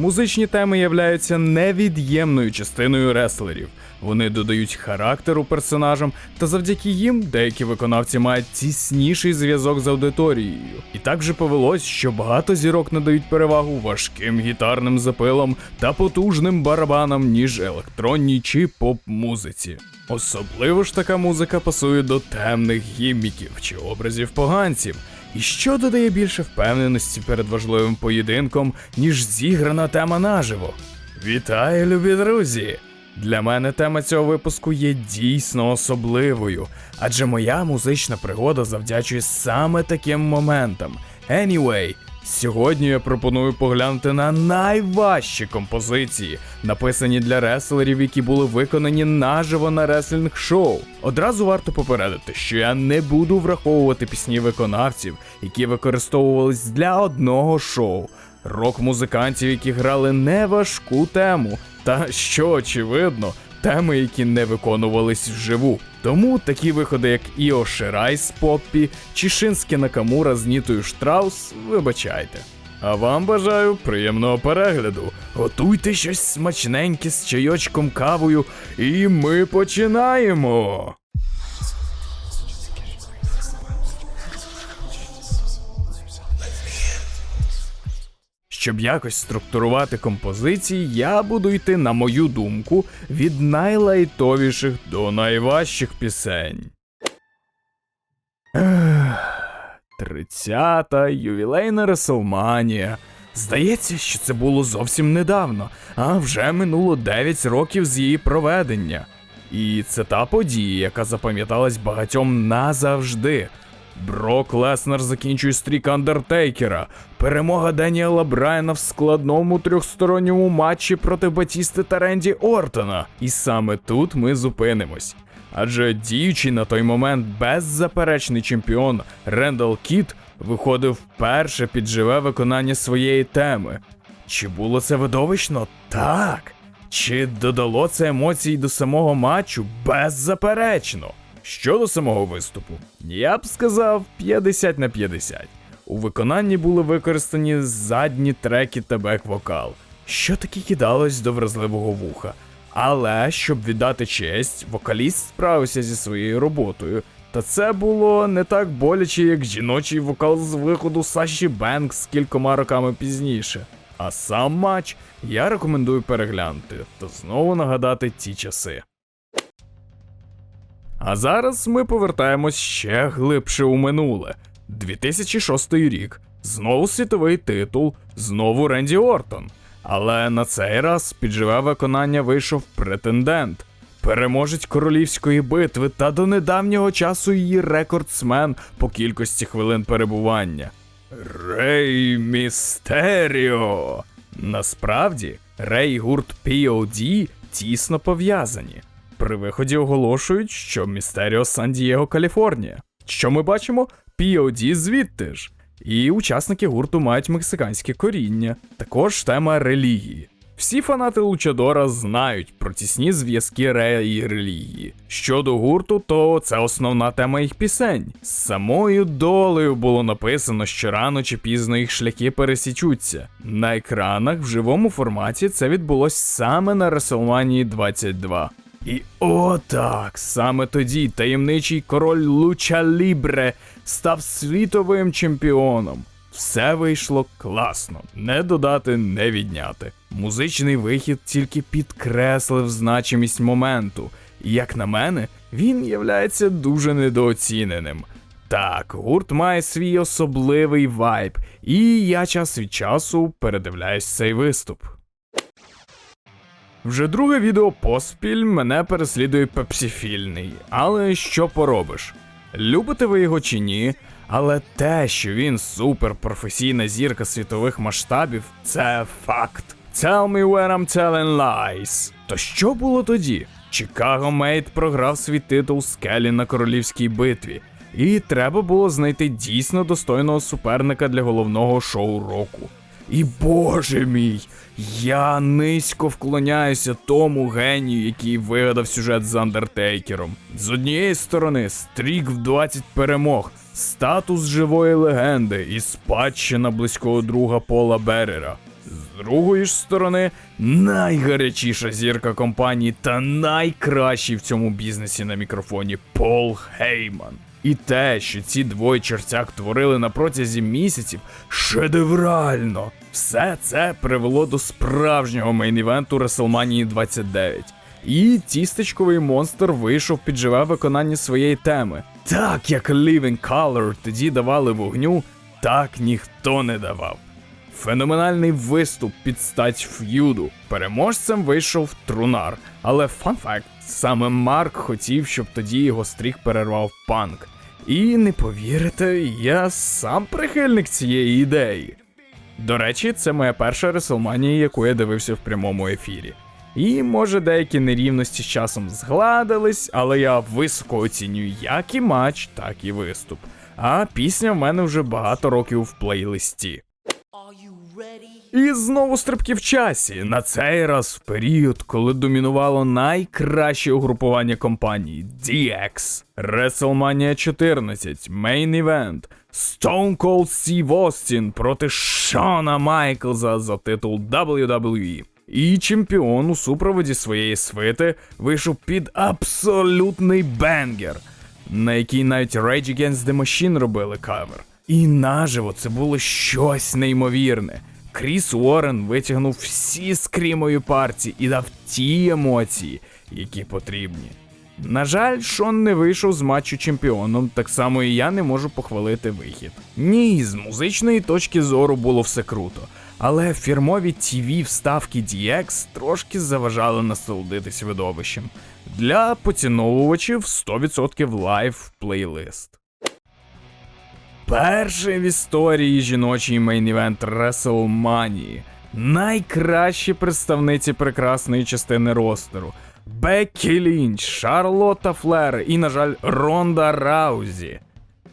Музичні теми являються невід'ємною частиною реслерів. Вони додають характеру персонажам, та завдяки їм деякі виконавці мають тісніший зв'язок з аудиторією. І так же повелось, що багато зірок надають перевагу важким гітарним запилам та потужним барабанам, ніж електронній чи поп-музиці. Особливо ж така музика пасує до темних гімміків чи образів поганців. І що додає більше впевненості перед важливим поєдинком, ніж зіграна тема наживо? Вітаю, любі друзі! Для мене тема цього випуску є дійсно особливою, адже моя музична пригода завдячує саме таким моментам. Anyway, сьогодні я пропоную поглянути на найважчі композиції, написані для реслерів, які були виконані наживо на реслінг шоу. Одразу варто попередити, що я не буду враховувати пісні виконавців, які використовувались для одного шоу. Рок-музикантів, які грали неважку тему, та що очевидно, теми, які не виконувались вживу. Тому такі виходи, як Іо Ширай з Поппі чи Шинське Накамура з Нітою Штраус, вибачайте. А вам бажаю приємного перегляду. Готуйте щось смачненьке з чайочком кавою, і ми починаємо. Щоб якось структурувати композиції, я буду йти, на мою думку, від найлайтовіших до найважчих пісень. Тридцята ювілейна Реселманія. Здається, що це було зовсім недавно, а вже минуло 9 років з її проведення. І це та подія, яка запам'яталась багатьом назавжди. Брок Леснер закінчує стрік Андертейкера. Перемога Деніела Брайана в складному трьохсторонньому матчі проти Батісти та Ренді Ортона. І саме тут ми зупинимось. Адже діючий на той момент беззаперечний чемпіон Рендал Кіт виходив вперше під живе виконання своєї теми. Чи було це видовищно? Так. Чи додало це емоцій до самого матчу? Беззаперечно. Щодо самого виступу, я б сказав 50 на 50. У виконанні були використані задні треки та бек-вокал, що таки кидалось до вразливого вуха. Але щоб віддати честь, вокаліст справився зі своєю роботою. Та це було не так боляче, як жіночий вокал з виходу Саші Бенкс кількома роками пізніше. А сам матч я рекомендую переглянути та знову нагадати ті часи. А зараз ми повертаємось ще глибше у минуле. 2006 рік. Знову світовий титул, знову Ренді Ортон. Але на цей раз під живе виконання вийшов претендент. Переможець королівської битви та до недавнього часу її рекордсмен по кількості хвилин перебування. Рей Містеріо. Насправді, Рей гурт POD тісно пов'язані. При виході оголошують, що Містеріо Сан-Дієго, Каліфорнія. Що ми бачимо? POD звідти ж. І учасники гурту мають мексиканське коріння, також тема релігії. Всі фанати Лучадора знають про тісні зв'язки Рея і релігії. Щодо гурту, то це основна тема їх пісень. З самою долею було написано, що рано чи пізно їх шляхи пересічуться. На екранах в живому форматі це відбулось саме на WrestleMania 22. І отак, саме тоді таємничий король Луча Лібре став світовим чемпіоном. Все вийшло класно, не додати, не відняти. Музичний вихід тільки підкреслив значимість моменту, і як на мене, він являється дуже недооціненим. Так, гурт має свій особливий вайб, і я час від часу передивляюсь цей виступ. Вже друге відео поспіль мене переслідує пепсіфільний, але що поробиш? Любите ви його чи ні? Але те, що він суперпрофесійна зірка світових масштабів, це факт. Tell me where I'm telling lies. То що було тоді? Чикаго Мейт програв свій титул Скелі на королівській битві, і треба було знайти дійсно достойного суперника для головного шоу року. І боже мій, я низько вклоняюся тому генію, який вигадав сюжет з Андертейкером. З однієї сторони, стрік в 20 перемог, статус живої легенди і спадщина близького друга Пола Берера. З другої ж сторони, найгарячіша зірка компанії та найкращий в цьому бізнесі на мікрофоні Пол Хейман. І те, що ці двоє чертяк творили на протязі місяців, шедеврально. Все це привело до справжнього мейн-івенту WrestleMania 29. І тістечковий монстр вийшов під живе виконання своєї теми. Так як Living Color тоді давали вогню, так ніхто не давав. Феноменальний виступ під стать ф'юду. Переможцем вийшов Трунар. Але фан факт, саме Марк хотів, щоб тоді його стріх перервав панк. І не повірите, я сам прихильник цієї ідеї. До речі, це моя перша Реселманія, яку я дивився в прямому ефірі. І може деякі нерівності з часом згладились, але я високо оцінюю як і матч, так і виступ. А пісня в мене вже багато років в плейлисті. І знову стрибки в часі. На цей раз в період, коли домінувало найкраще угрупування компанії DX. WrestleMania 14, Main Event, Stone Cold Steve Austin проти Шона Майклза за титул WWE. І чемпіон у супроводі своєї свити вийшов під абсолютний бенгер, на який навіть Rage Against the Machine робили кавер. І наживо це було щось неймовірне. Кріс Уоррен витягнув всі скрімові партії і дав ті емоції, які потрібні. На жаль, Шон не вийшов з матчу чемпіоном, так само і я не можу похвалити вихід. Ні, з музичної точки зору було все круто, але фірмові TV вставки DX трошки заважали насолодитись видовищем. Для поціновувачів 100% лайв плейлист. Перший в історії жіночий мейн-івент WrestleMania. Найкращі представниці прекрасної частини ростеру. Беккі Лінч, Шарлотта Флер і, на жаль, Ронда Раузі.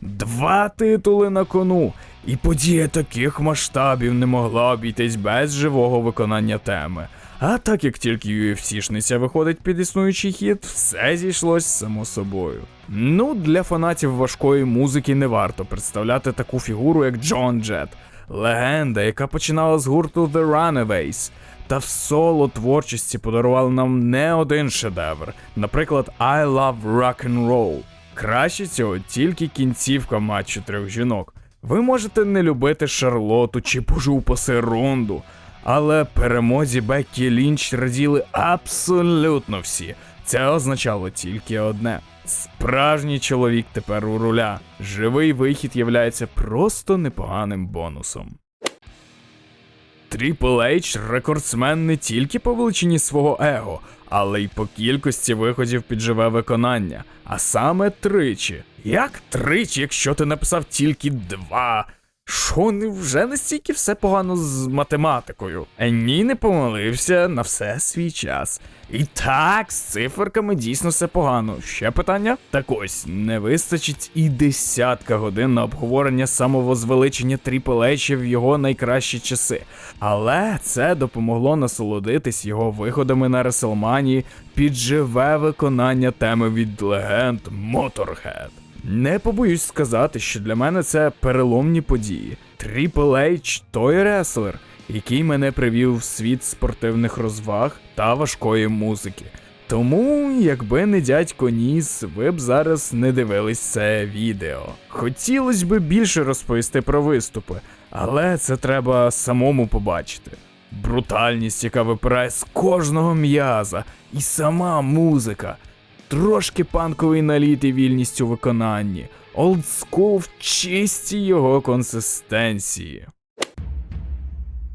Два титули на кону, і подія таких масштабів не могла обійтись без живого виконання теми. А так як тільки UFC-шниця виходить під існуючий хід, все зійшлось само собою. Ну, для фанатів важкої музики не варто представляти таку фігуру, як Джон Джет, легенда, яка починала з гурту The Runaways, та в соло творчості подарувала нам не один шедевр, наприклад, I Love Rock and Roll. Краще цього тільки кінцівка матчу трьох жінок. Ви можете не любити Шарлоту чи божу упаси але перемозі Беккі Лінч раділи абсолютно всі. Це означало тільки одне: справжній чоловік тепер у руля. Живий вихід являється просто непоганим бонусом. Трипл H рекордсмен не тільки по величині свого его, але й по кількості виходів під живе виконання, а саме тричі. Як тричі, якщо ти написав тільки два? Що не вже настільки все погано з математикою? Е, ні, не помилився на все свій час. І так, з циферками дійсно все погано. Ще питання? Так ось, не вистачить і десятка годин на обговорення самовозвеличення H в його найкращі часи. Але це допомогло насолодитись його виходами на Реселманії під живе виконання теми від легенд Motorhead. Не побоюсь сказати, що для мене це переломні події. Triple H – той реслер, який мене привів в світ спортивних розваг та важкої музики. Тому, якби не дядько Ніс, ви б зараз не дивились це відео. Хотілося б більше розповісти про виступи, але це треба самому побачити. Брутальність, яка випирає з кожного м'яза, і сама музика. Трошки панковий наліт і вільність у виконанні, олдскул в чистій його консистенції.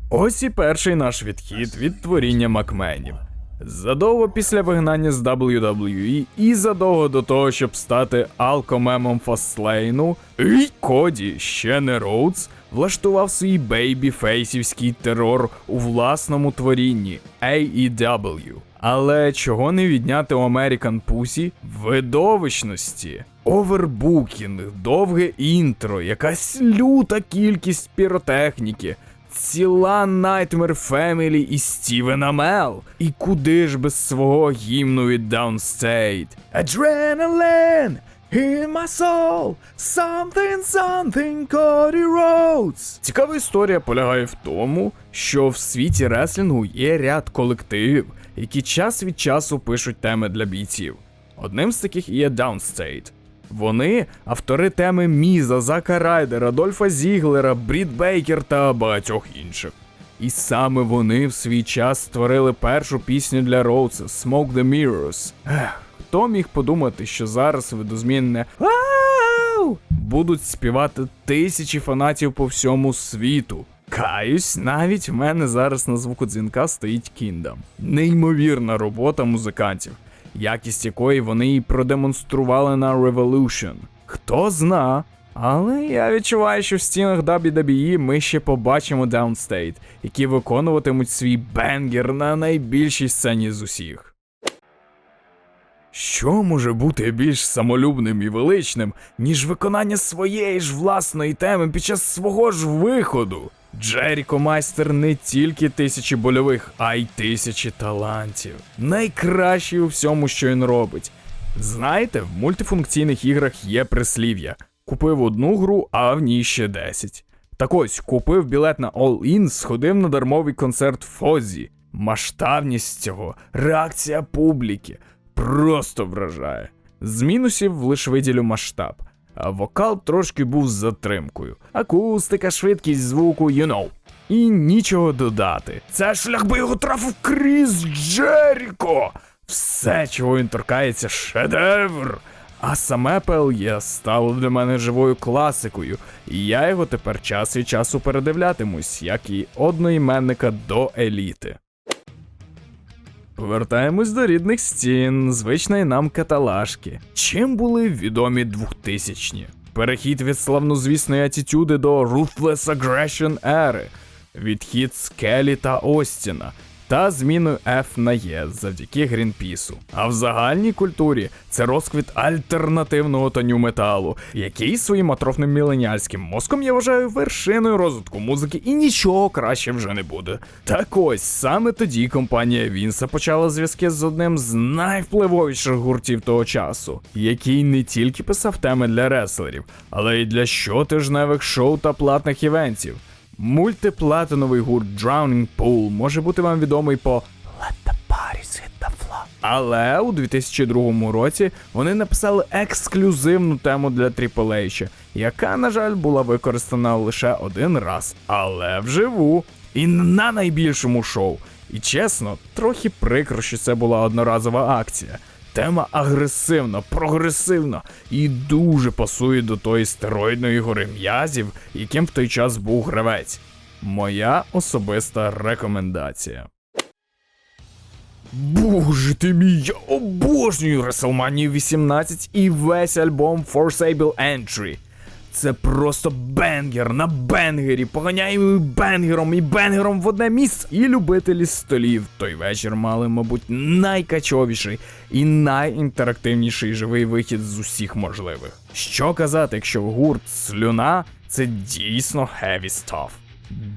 Ось і перший наш відхід від творіння Макменів. Задовго після вигнання з WWE і задовго до того, щоб стати алкомемом Фастлейну, і Коді, ще не Роудс, влаштував свій бейбі-фейсівський терор у власному творінні AEW. Але чого не відняти у American Pussy видовищності? Овербукінг, довге інтро, якась люта кількість піротехніки, ціла Nightmare Family і Стівена Мел. І куди ж без свого гімну від Downstate? Adrenaline! In my soul, something, something, Cody Rhodes. Цікава історія полягає в тому, що в світі реслінгу є ряд колективів, які час від часу пишуть теми для бійців. Одним з таких є Downstate. Вони автори теми Міза, Зака Райдера, Дольфа Зіглера, Брід Бейкер та багатьох інших. І саме вони в свій час створили першу пісню для Роудса Smoke the Mirrors. Ех, хто міг подумати, що зараз видозмінне будуть співати тисячі фанатів по всьому світу. Каюсь, навіть в мене зараз на звуку дзвінка стоїть Kingdom. Неймовірна робота музикантів, якість якої вони і продемонстрували на Revolution. Хто зна, але я відчуваю, що в стінах WWE ми ще побачимо Downstate, які виконуватимуть свій бенгер на найбільшій сцені з усіх. Що може бути більш самолюбним і величним, ніж виконання своєї ж власної теми під час свого ж виходу? Джеріко майстер не тільки тисячі больових, а й тисячі талантів. Найкращий у всьому, що він робить. Знаєте, в мультифункційних іграх є прислів'я: купив одну гру, а в ній ще 10. Так ось, купив білет на All-In, сходив на дармовий концерт Фозі. Масштабність цього, реакція публіки просто вражає. З мінусів лише виділю масштаб. Вокал трошки був з затримкою. Акустика, швидкість звуку, you know. І нічого додати. Це шлях би його трафив Кріс Джеріко. Все, чого він торкається, шедевр. А саме PLE стало для мене живою класикою, і я його тепер час від часу передивлятимусь, як і одноіменника до еліти. Повертаємось до рідних стін, звичної нам каталашки. Чим були відомі 2000-ні? Перехід від славнозвісної атітюди до Ruthless Aggression ери, відхід Скелі та Остіна, та зміною F на Е завдяки Грінпісу. А в загальній культурі це розквіт альтернативного та нью-металу, який своїм атрофним міленіальським мозком я вважаю вершиною розвитку музики, і нічого краще вже не буде. Так ось саме тоді компанія Вінса почала зв'язки з одним з найвпливовіших гуртів того часу, який не тільки писав теми для реслерів, але й для щотижневих шоу та платних івентів. Мультиплатиновий гурт Drowning Pool може бути вам відомий по Let the parties hit the floor. Але у 2002 році вони написали ексклюзивну тему для H, яка, на жаль, була використана лише один раз, але вживу. І на найбільшому шоу. І чесно, трохи прикро, що це була одноразова акція. Тема агресивна, прогресивна і дуже пасує до тої стероїдної гори м'язів, яким в той час був гравець. Моя особиста рекомендація. Боже ти мій, я обожнюю WrestleMania 18 і весь альбом Forsable Entry. Це просто бенгер на бенгері, поганяємо бенгером і бенгером в одне місце. І любителі столів той вечір мали, мабуть, найкачовіший і найінтерактивніший живий вихід з усіх можливих. Що казати, якщо гурт слюна це дійсно heavy stuff.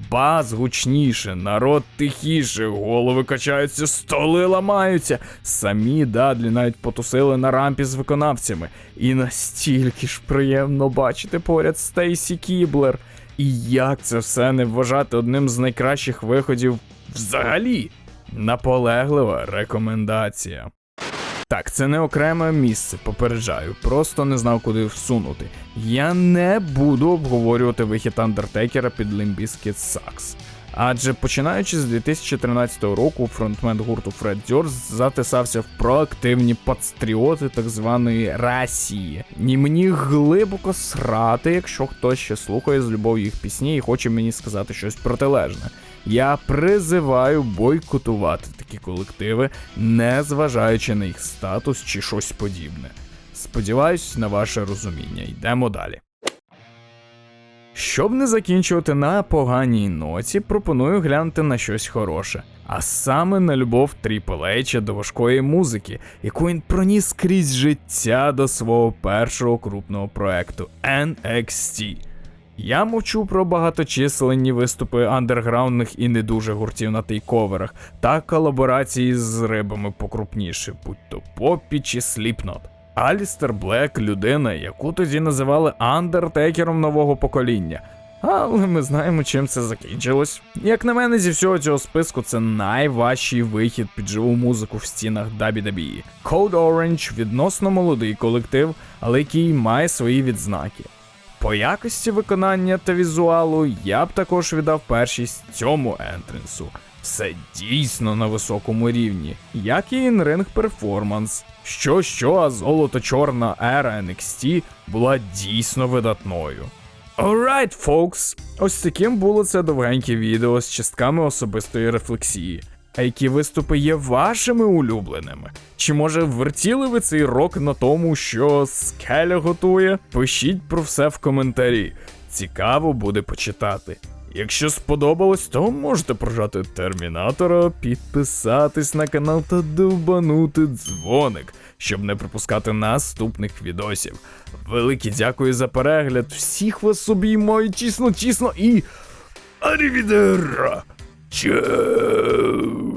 Бас гучніше, народ тихіше, голови качаються, столи ламаються. Самі дадлі навіть потусили на рампі з виконавцями. І настільки ж приємно бачити поряд Стейсі Кіблер. І як це все не вважати одним з найкращих виходів взагалі? Наполеглива рекомендація. Так, це не окреме місце, попереджаю, просто не знав, куди всунути. Я не буду обговорювати вихід Андертекера під Limbiskit Sucks. Адже починаючи з 2013 року, фронтмен гурту Фред Дьорс затисався в проактивні патріоти так званої Росії. Ні мені глибоко срати, якщо хтось ще слухає з любов'ю їх пісні і хоче мені сказати щось протилежне. Я призиваю бойкотувати такі колективи, не зважаючи на їх статус чи щось подібне. Сподіваюсь на ваше розуміння. Йдемо далі. Щоб не закінчувати на поганій ноті, пропоную глянути на щось хороше, а саме на любов Triple до важкої музики, яку він проніс крізь життя до свого першого крупного проекту NXT. Я мовчу про багаточисленні виступи андерграундних і не дуже гуртів на тейковерах та колаборації з рибами покрупніше, будь то Поппі чи Сліпнот. Алістер Блек людина, яку тоді називали андертекером нового покоління. Але ми знаємо, чим це закінчилось. Як на мене, зі всього цього списку це найважчий вихід під живу музику в стінах WWE. Code Orange відносно молодий колектив, але який має свої відзнаки. По якості виконання та візуалу я б також віддав першість цьому ентренсу. Все дійсно на високому рівні, як і інринг перформанс. Що що, а золото-чорна ера NXT була дійсно видатною. Alright, folks, ось таким було це довгеньке відео з частками особистої рефлексії. А які виступи є вашими улюбленими? Чи може вертіли ви цей рок на тому, що скеля готує? Пишіть про все в коментарі. Цікаво буде почитати. Якщо сподобалось, то можете прожати термінатора, підписатись на канал та довбанути дзвоник, щоб не пропускати наступних відосів. Велике дякую за перегляд. Всіх вас обіймаю тісно, тісно і. Арівідера! Joe.